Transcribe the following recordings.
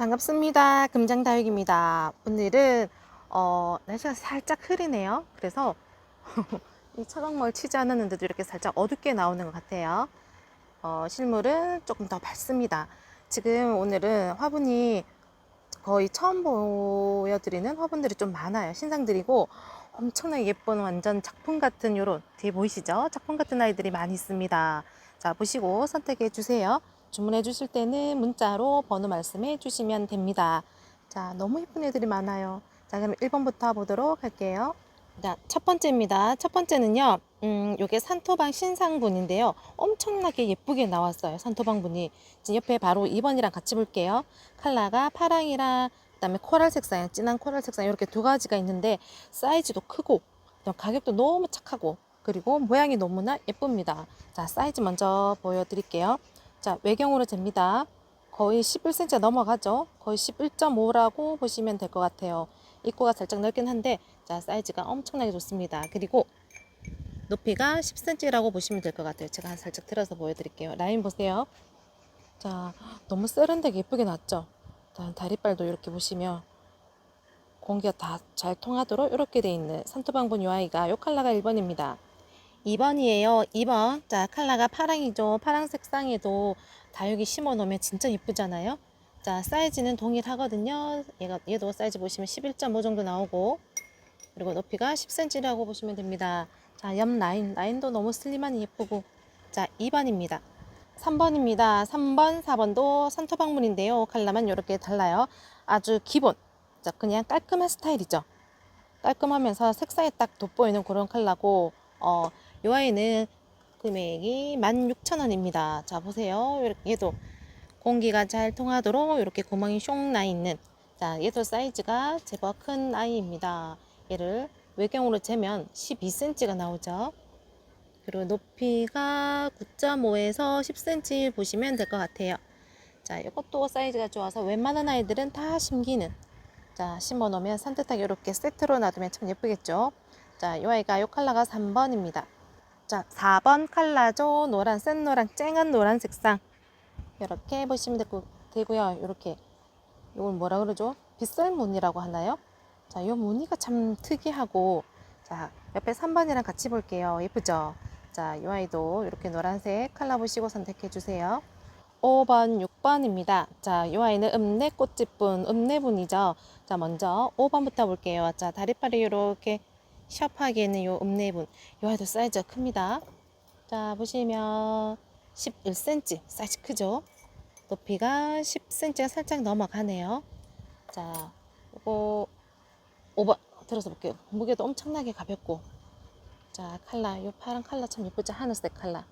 반갑습니다. 금장다육입니다. 오늘은 어, 날씨가 살짝 흐리네요. 그래서 이 차광물 치지 않았는데도 이렇게 살짝 어둡게 나오는 것 같아요. 어, 실물은 조금 더 밝습니다. 지금 오늘은 화분이 거의 처음 보여드리는 화분들이 좀 많아요. 신상들이고 엄청나게 예쁜 완전 작품 같은 요런 뒤에 보이시죠? 작품 같은 아이들이 많이 있습니다. 자, 보시고 선택해 주세요. 주문해 주실 때는 문자로 번호 말씀해 주시면 됩니다. 자, 너무 예쁜 애들이 많아요. 자, 그럼 1번부터 보도록 할게요. 자, 첫 번째입니다. 첫 번째는요, 음, 요게 산토방 신상분인데요. 엄청나게 예쁘게 나왔어요. 산토방 분이. 지금 옆에 바로 2번이랑 같이 볼게요. 컬러가 파랑이랑 그다음에 코랄 색상, 진한 코랄 색상 이렇게 두 가지가 있는데 사이즈도 크고 가격도 너무 착하고 그리고 모양이 너무나 예쁩니다. 자, 사이즈 먼저 보여드릴게요. 자, 외경으로 잽니다. 거의 11cm가 넘어가죠. 거의 11.5라고 보시면 될 것 같아요. 입구가 살짝 넓긴 한데 자, 사이즈가 엄청나게 좋습니다. 그리고 높이가 10cm라고 보시면 될 것 같아요. 제가 살짝 들어서 보여드릴게요. 라인 보세요. 자, 너무 세련되게 예쁘게 났죠? 자, 다리빨도 이렇게 보시면 공기가 다 잘 통하도록 이렇게 돼 있는 산토방분 UI가 요 컬러가 1번입니다. 2번이에요. 2번. 자, 컬러가 파랑이죠. 파랑 색상에도 다육이 심어 놓으면 진짜 예쁘잖아요. 자, 사이즈는 동일하거든요. 얘가, 얘도 사이즈 보시면 11.5 정도 나오고, 그리고 높이가 10cm라고 보시면 됩니다. 자, 옆 라인, 라인도 너무 슬림하니 예쁘고. 자, 2번입니다. 3번입니다. 3번, 4번도 산토방문인데요. 컬러만 이렇게 달라요. 아주 기본. 자, 그냥 깔끔한 스타일이죠. 깔끔하면서 색상이 딱 돋보이는 그런 컬러고, 어, 요 아이는 금액이 16,000원입니다. 자, 보세요. 이렇게 얘도 공기가 잘 통하도록 이렇게 구멍이 쇽나 있는 자, 얘도 사이즈가 제법 큰 아이입니다. 얘를 외경으로 재면 12cm가 나오죠. 그리고 높이가 9.5에서 10cm 보시면 될 것 같아요. 자, 이것도 사이즈가 좋아서 웬만한 아이들은 다 심기는 자, 심어 놓으면 산뜻하게 이렇게 세트로 놔두면 참 예쁘겠죠. 자, 이 아이가 이 컬러가 3번입니다. 자, 4번 컬러죠. 노란, 센 노란, 쨍한 노란 색상. 이렇게 보시면 되고, 되고요. 이렇게 이걸 뭐라 그러죠? 빗살 무늬라고 하나요? 자, 이 무늬가 참 특이하고 자, 옆에 3번이랑 같이 볼게요. 예쁘죠? 자, 이 아이도 이렇게 노란색 컬러 보시고 선택해 주세요. 5번, 6번입니다. 자, 이 아이는 읍내 꽃집분, 읍내분이죠. 자, 먼저 5번부터 볼게요. 자, 다리빨이 이렇게 있는 요 읍내분. 이 아이도 사이즈가 큽니다. 자, 보시면 11cm 사이즈 크죠? 높이가 10cm가 살짝 넘어가네요. 자, 요거 5번 들어서 볼게요. 무게도 엄청나게 가볍고. 자, 칼라, 요 파란 칼라 참 예쁘죠? 하늘색 칼라.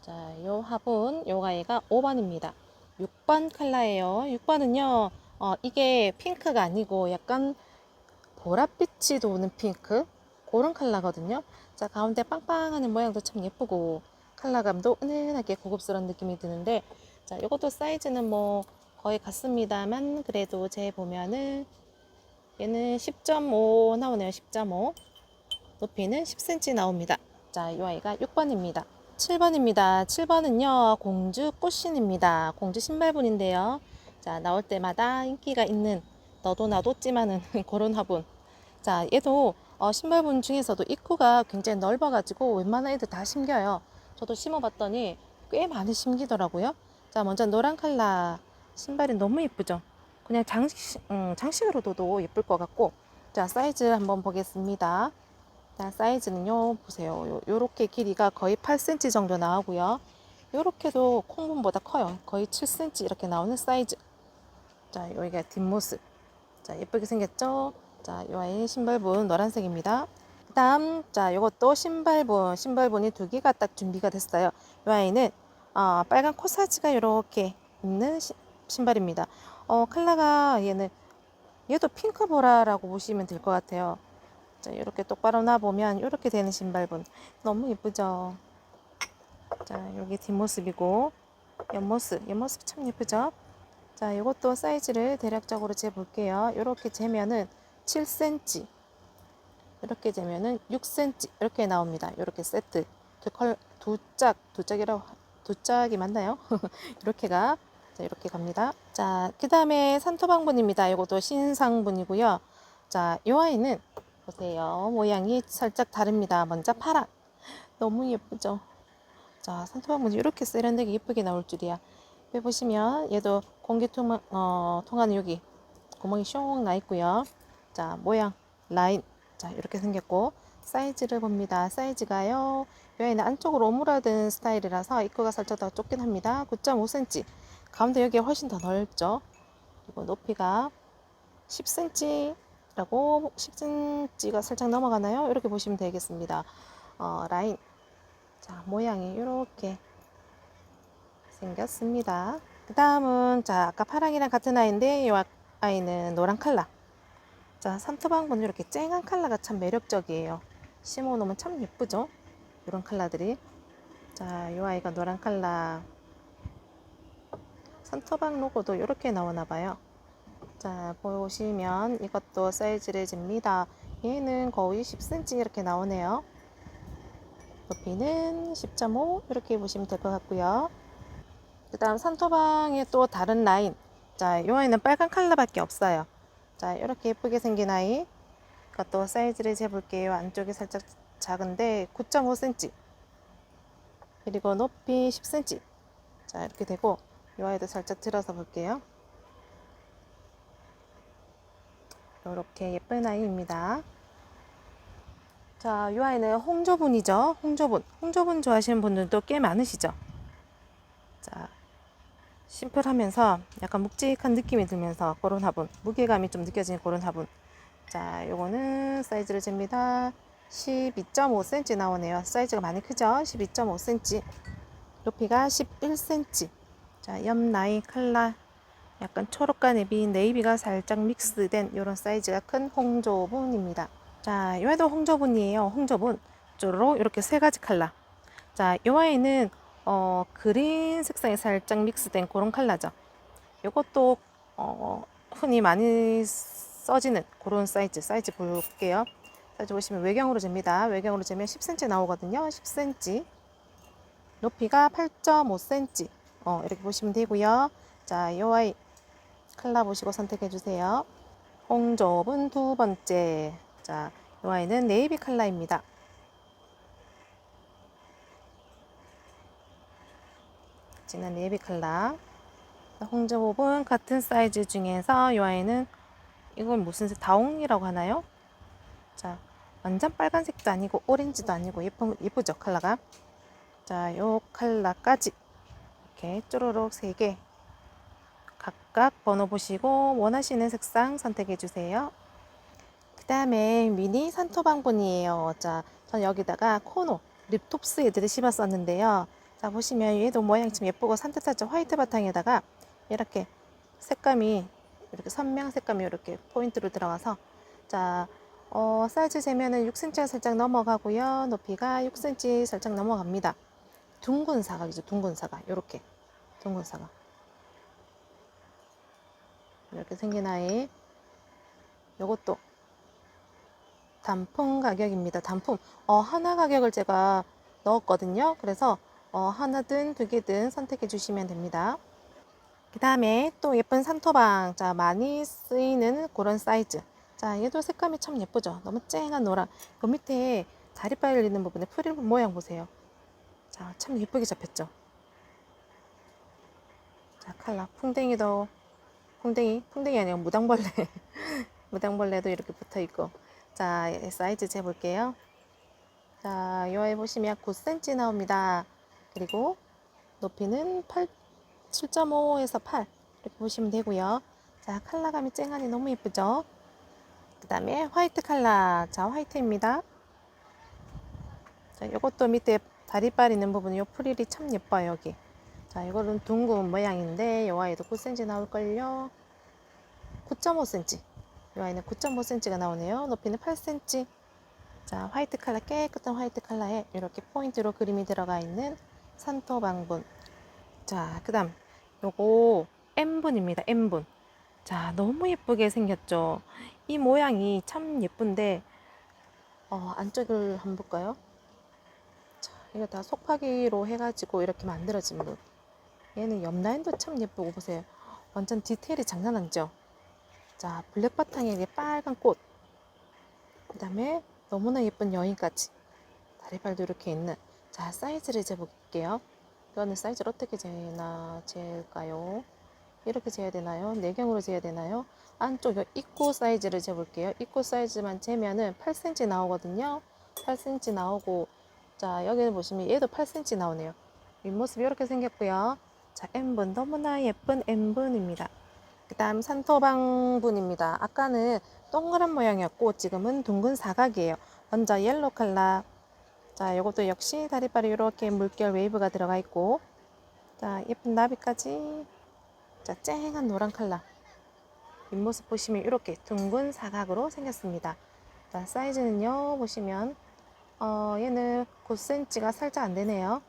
자, 요 화분, 요 가위가 5번입니다. 6번 칼라예요. 6번은요, 어, 이게 핑크가 아니고 약간 보랏빛이 도는 핑크? 그런 컬러거든요. 자, 가운데 빵빵하는 모양도 참 예쁘고, 컬러감도 은은하게 고급스러운 느낌이 드는데, 자, 이것도 사이즈는 뭐 거의 같습니다만, 그래도 제 보면은 얘는 10.5 나오네요. 10.5. 높이는 10cm 나옵니다. 자, 이 아이가 6번입니다. 7번입니다. 7번은요, 공주 꽃신입니다. 공주 신발분인데요. 자, 나올 때마다 인기가 있는 너도 나도 찌마는 그런 화분. 자, 얘도 어, 신발분 중에서도 입구가 굉장히 넓어가지고 웬만한 애들 다 심겨요. 저도 심어봤더니 꽤 많이 심기더라고요. 자, 먼저 노란 컬러 신발이 너무 예쁘죠? 그냥 장식, 음, 장식으로도 예쁠 것 같고. 자, 사이즈 한번 보겠습니다. 자, 사이즈는요, 보세요. 요, 요렇게 길이가 거의 8cm 정도 나오고요. 요렇게도 콩분보다 커요. 거의 7cm 이렇게 나오는 사이즈. 자, 여기가 뒷모습. 자, 예쁘게 생겼죠? 자, 이 아이 신발분 노란색입니다. 그 다음, 자, 요것도 신발분, 신발분이 두 개가 딱 준비가 됐어요. 이 아이는, 어, 빨간 코사지가 이렇게 있는 시- 신발입니다. 어, 컬러가 얘는, 얘도 핑크 보라라고 보시면 될 것 같아요. 자, 이렇게 똑바로 놔보면 이렇게 되는 신발분. 너무 예쁘죠? 자, 여기 뒷모습이고, 옆모습, 옆모습 참 예쁘죠? 자, 이것도 사이즈를 대략적으로 재볼게요. 이렇게 재면은 7cm, 이렇게 재면은 6cm 이렇게 나옵니다. 이렇게 세트 두 컬, 두 짝, 두 짝이라고 두 짝이 맞나요? 이렇게가 자, 이렇게 갑니다. 자, 그 다음에 산토방분입니다. 이것도 신상분이고요. 자, 이 아이는 보세요. 모양이 살짝 다릅니다. 먼저 파란. 너무 예쁘죠? 자, 산토방분이 이렇게 세련되게 예쁘게 나올 줄이야. 보시면 얘도 공기 통한, 어, 통하는 여기 구멍이 숑나 있고요. 자, 모양, 라인. 자, 이렇게 생겼고, 사이즈를 봅니다. 사이즈가요, 이 아이는 안쪽으로 오므라든 스타일이라서 입구가 살짝 더 좁긴 합니다. 9.5cm. 가운데 여기가 훨씬 더 넓죠. 그리고 높이가 10cm라고 10cm가 살짝 넘어가나요? 이렇게 보시면 되겠습니다. 어, 라인. 자, 모양이 이렇게 생겼습니다. 그 다음은 자 아까 파랑이랑 같은 아이인데 이 아이는 노란 칼라. 자 산토방분 이렇게 쨍한 칼라가 참 매력적이에요. 심어놓으면 참 예쁘죠? 이런 칼라들이. 자, 이 아이가 노란 칼라. 산토방 로고도 이렇게 나오나 봐요. 자, 보시면 이것도 사이즈를 잽니다. 얘는 거의 10cm 이렇게 나오네요. 높이는 10.5 이렇게 보시면 될 것 같고요. 그 다음 산토방의 또 다른 라인. 자, 이 아이는 빨간 칼라밖에 없어요. 자, 이렇게 예쁘게 생긴 아이. 이것도 사이즈를 재볼게요. 안쪽이 살짝 작은데 9.5cm. 그리고 높이 10cm. 자, 이렇게 되고 이 아이도 살짝 들어서 볼게요. 이렇게 예쁜 아이입니다. 자, 이 아이는 홍조분이죠. 홍조분. 홍조분 좋아하시는 분들도 꽤 많으시죠. 자, 심플하면서 약간 묵직한 느낌이 들면서 그런 화분. 무게감이 좀 느껴지는 그런 화분. 자, 요거는 사이즈를 잽니다. 12.5cm 나오네요. 사이즈가 많이 크죠? 12.5cm. 높이가 11cm. 자, 옆 라인 칼라 약간 초록과 네비, 네이비가 살짝 믹스된 이런 사이즈가 큰 홍조분입니다. 자, 요아이도 홍조분이에요. 홍조분. 쪼로록 이렇게 세 가지 칼라. 자, 요 아이는 어, 그린 색상이 살짝 믹스된 그런 칼라죠. 요것도 어, 흔히 많이 써지는 그런 사이즈. 사이즈 볼게요. 사이즈 보시면 외경으로 잽니다. 외경으로 재면 10cm 나오거든요. 10cm. 높이가 8.5cm. 어, 이렇게 보시면 되고요. 자, 요 아이 칼라 보시고 선택해 주세요. 홍조분 두 번째. 자, 이 아이는 네이비 칼라입니다. 진한 네이비 칼라. 홍조분 같은 사이즈 중에서 이 아이는 이건 무슨 색? 다홍이라고 하나요? 자, 완전 빨간색도 아니고 오렌지도 아니고 예쁜 예쁘죠 컬러가. 자, 요 컬러까지 이렇게 쪼로록 세 개. 각각 번호 보시고 원하시는 색상 선택해 주세요. 그 다음에 미니 산토방분이에요. 자, 전 여기다가 코노, 립톱스 애들을 심었었는데요. 자, 보시면 얘도 모양이 좀 예쁘고 산뜻하죠. 화이트 바탕에다가 이렇게 색감이 이렇게 선명 색감이 이렇게 포인트로 들어가서 자, 어, 사이즈 재면은 6cm가 살짝 넘어가고요. 높이가 6cm 살짝 넘어갑니다. 둥근 사각이죠. 둥근 사각. 이렇게 둥근 사각. 이렇게 생긴 아이. 요것도 단품 가격입니다. 단품. 어, 하나 가격을 제가 넣었거든요. 그래서 어, 하나든 두 개든 선택해 주시면 됩니다. 그 다음에 또 예쁜 산토방. 자, 많이 쓰이는 그런 사이즈. 자, 얘도 색감이 참 예쁘죠? 너무 쨍한 노랑. 그 밑에 다리 빨리는 부분에 프릴 모양 보세요. 자, 참 예쁘게 잡혔죠? 자, 칼라. 풍뎅이도, 풍뎅이, 풍뎅이 아니고 무당벌레. 무당벌레도 이렇게 붙어 있고. 자, 사이즈 재볼게요. 자, 이 아이 보시면 9cm 나옵니다. 그리고 높이는 8, 7.5에서 8 이렇게 보시면 되고요. 자, 컬러감이 쨍하니 너무 예쁘죠? 그 다음에 화이트 컬러. 자, 화이트입니다. 자, 이것도 밑에 다리빨 있는 부분, 요 프릴이 참 예뻐요, 여기. 자, 이거는 둥근 모양인데, 이 아이도 9cm 나올걸요. 9.5cm. 이 아이는 9.5cm가 나오네요. 높이는 8cm. 자, 화이트 컬러, 깨끗한 화이트 컬러에 이렇게 포인트로 그림이 들어가 있는 산토방분. 자, 그 다음, 요거 M분입니다. M분. 자, 너무 예쁘게 생겼죠? 이 모양이 참 예쁜데, 어, 안쪽을 한번 볼까요? 자, 이거 다 속파기로 해가지고 이렇게 만들어진 분. 얘는 옆라인도 참 예쁘고 보세요. 완전 디테일이 장난 아니죠? 자, 블랙 바탕에 이게 빨간 꽃. 그 다음에 너무나 예쁜 여인까지. 다리발도 이렇게 있는. 자, 사이즈를 재볼게요. 이거는 사이즈를 어떻게 재나, 재일까요? 이렇게 재야 되나요? 내경으로 재야 되나요? 안쪽 요 입구 사이즈를 재볼게요. 입구 사이즈만 재면은 8cm 나오거든요. 8cm 나오고, 자, 여기 보시면 얘도 8cm 나오네요. 윗모습이 이렇게 생겼고요. 자, N분 너무나 예쁜 N분입니다. 그 다음 산토방분입니다. 아까는 동그란 모양이었고 지금은 둥근 사각이에요. 먼저 옐로 컬러. 자, 이것도 역시 다리발이 이렇게 물결 웨이브가 들어가 있고 자, 예쁜 나비까지 자, 쨍한 노란 컬러. 윗모습 보시면 이렇게 둥근 사각으로 생겼습니다. 자, 사이즈는요, 보시면 어, 얘는 9cm가 살짝 안 되네요.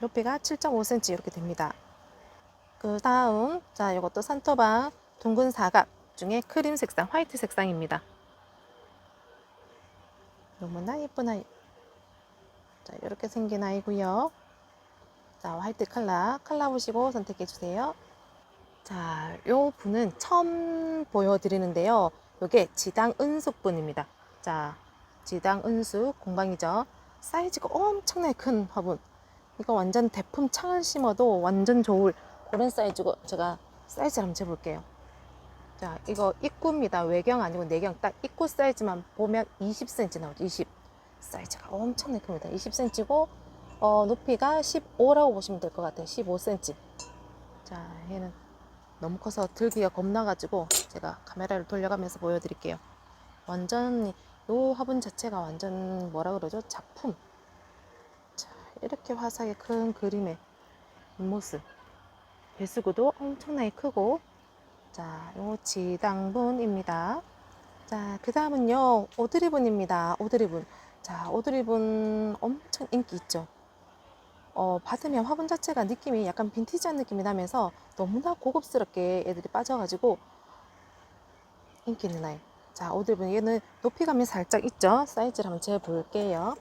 높이가 7.5cm 이렇게 됩니다. 그 다음, 자, 이것도 산토방 둥근 사각 중에 크림 색상, 화이트 색상입니다. 너무나 예쁜 아이. 자, 이렇게 생긴 아이고요. 자, 화이트 컬러, 컬러 보시고 선택해 주세요. 자, 요 분은 처음 보여드리는데요. 요게 지당 은숙 분입니다. 자, 지당 은숙 공방이죠. 사이즈가 엄청나게 큰 화분. 이거 완전 대품 창을 심어도 완전 좋을 그런 사이즈고 제가 사이즈를 한번 재볼게요. 자, 이거 입구입니다. 외경 아니고 내경 딱 입구 사이즈만 보면 20cm 나오죠. 20. 사이즈가 엄청나게 큽니다. 20cm고 어, 높이가 15라고 보시면 될 것 같아요. 15cm. 자, 얘는 너무 커서 들기가 겁나가지고 제가 카메라를 돌려가면서 보여드릴게요. 완전 요 화분 자체가 완전 뭐라 그러죠? 작품. 자, 이렇게 화사하게 큰 그림의 모습. 배수구도 엄청나게 크고 자, 요 지당분입니다. 자, 그 다음은요, 오드리분입니다. 오드리분. 자, 오드리분 엄청 인기 있죠. 어, 받으면 화분 자체가 느낌이 약간 빈티지한 느낌이 나면서 너무나 고급스럽게 애들이 빠져가지고 인기 있는 아이. 자, 오드리분. 얘는 높이감이 살짝 있죠. 사이즈를 한번 재볼게요.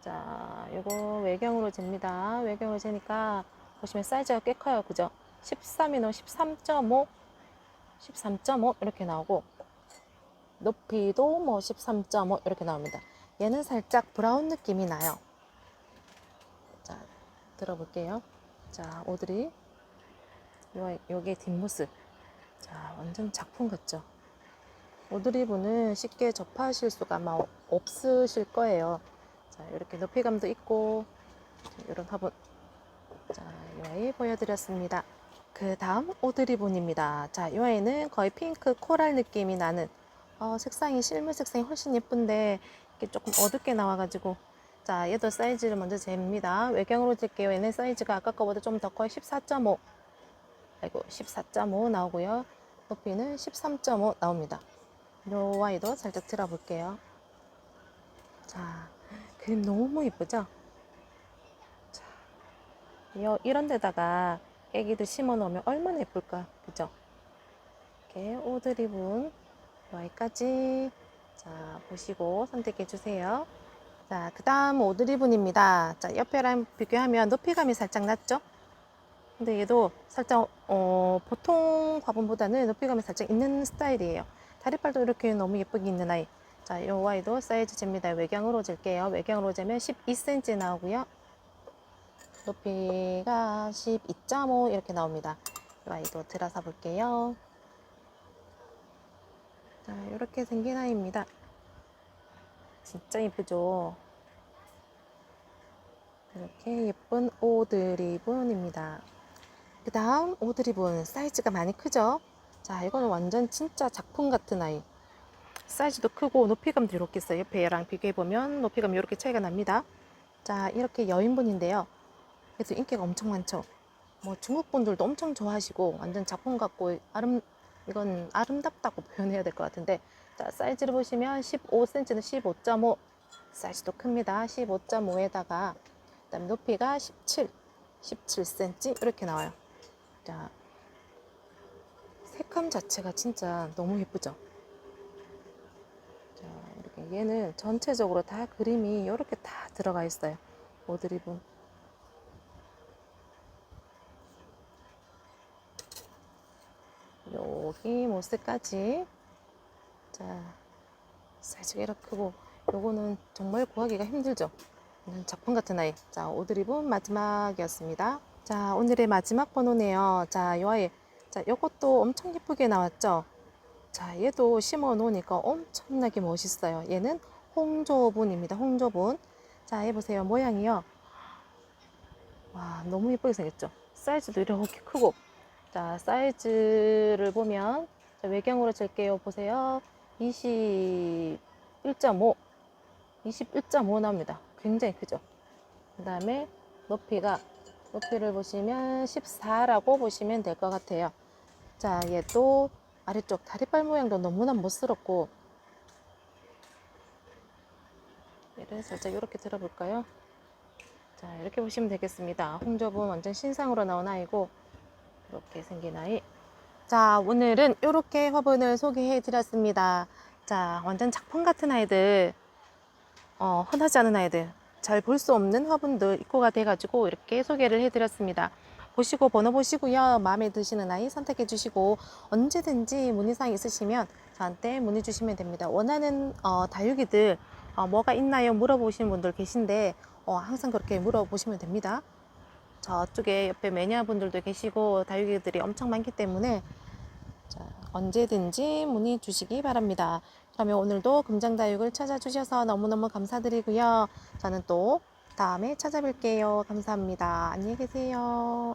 자, 요거 외경으로 잽니다. 외경으로 재니까 보시면 사이즈가 꽤 커요. 그죠? 13이 넘13.5 13.5 이렇게 나오고 높이도 뭐 13.5 이렇게 나옵니다. 얘는 살짝 브라운 느낌이 나요. 자, 들어볼게요. 자, 오드리. 요, 요게 뒷모습. 자, 완전 작품 같죠? 오드리분은 쉽게 접하실 수가 아마 없으실 거예요. 자, 이렇게 높이감도 있고, 이런 화분. 자, 이 아이 보여드렸습니다. 그 다음 오드리본입니다. 자, 이 아이는 거의 핑크 코랄 느낌이 나는 어, 색상이 실물 색상이 훨씬 예쁜데 이게 조금 어둡게 나와가지고 자, 얘도 사이즈를 먼저 잽니다. 외경으로 잴게요. 얘는 사이즈가 아까 거보다 좀 더 커요. 14.5 아이고 14.5 나오고요. 높이는 13.5 나옵니다. 요 아이도 살짝 들어볼게요. 자, 그림 너무 예쁘죠? 자, 요, 이런 데다가 애기들 심어 놓으면 얼마나 예쁠까? 그죠? 이렇게 오드리분 여기까지. 자 보시고 선택해 주세요. 자 그 다음 오드리분입니다. 자 옆에랑 비교하면 높이감이 살짝 낮죠? 근데 얘도 살짝 어, 보통 화분보다는 높이감이 살짝 있는 스타일이에요. 다리발도 이렇게 너무 예쁘게 있는 아이. 자이 아이도 사이즈 잽니다. 외경으로 잴게요. 외경으로 재면 12cm 나오고요 높이가 12.5 이렇게 나옵니다. 이 아이도 들어서 볼게요. 자, 이렇게 생긴 아이입니다. 진짜 예쁘죠? 이렇게 예쁜 오드리분입니다. 그 다음 오드리분 사이즈가 많이 크죠? 자, 이거는 완전 진짜 작품 같은 아이. 사이즈도 크고 높이감도 이렇게 있어요. 옆에 얘랑 비교해보면 높이감이 이렇게 차이가 납니다. 자, 이렇게 여인분인데요. 그래서 인기가 엄청 많죠. 뭐 중국 분들도 엄청 좋아하시고 완전 작품 같고 아름 이건 아름답다고 표현해야 될 것 같은데 자 사이즈를 보시면 15cm는 15.5 사이즈도 큽니다. 15.5에다가 그다음 높이가 17 17cm 이렇게 나와요. 자 색감 자체가 진짜 너무 예쁘죠. 자 이렇게 얘는 전체적으로 다 그림이 이렇게 다 들어가 있어요. 오드리분 여기 모스까지. 자 사이즈가 이렇게 크고. 요거는 정말 구하기가 힘들죠? 음, 작품 같은 아이. 자 오드리본 마지막이었습니다. 자 오늘의 마지막 번호네요. 자요 아이 자 요것도 엄청 예쁘게 나왔죠? 자 얘도 심어 놓으니까 엄청나게 멋있어요. 얘는 홍조분입니다. 홍조분. 자, 얘 보세요. 모양이요. 와, 너무 예쁘게 생겼죠? 사이즈도 이렇게 크고. 자, 사이즈를 보면, 자, 외경으로 잴게요. 보세요. 21.5. 21.5 나옵니다. 굉장히 크죠? 그 다음에 높이가, 높이를 보시면 14라고 보시면 될 것 같아요. 자, 얘도 아래쪽 다리발 모양도 너무나 멋스럽고, 얘를 살짝 이렇게 들어볼까요? 자, 이렇게 보시면 되겠습니다. 홍조분 완전 신상으로 나온 아이고, 이렇게 생긴 아이. 자, 오늘은 이렇게 화분을 소개해 드렸습니다. 자, 완전 작품 같은 아이들, 어, 흔하지 않은 아이들, 잘 볼 수 없는 화분들 입고가 돼 가지고 이렇게 소개를 해 드렸습니다. 보시고 번호 보시고요. 마음에 드시는 아이 선택해 주시고 언제든지 문의사항 있으시면 저한테 문의 주시면 됩니다. 원하는 어, 다육이들 어, 뭐가 있나요? 물어보시는 분들 계신데 어, 항상 그렇게 물어보시면 됩니다. 저쪽에 옆에 매니아 분들도 계시고 다육이들이 엄청 많기 때문에 자, 언제든지 문의 주시기 바랍니다. 그러면 오늘도 금장다육을 찾아주셔서 너무너무 감사드리고요. 저는 또 다음에 찾아뵐게요. 감사합니다. 안녕히 계세요.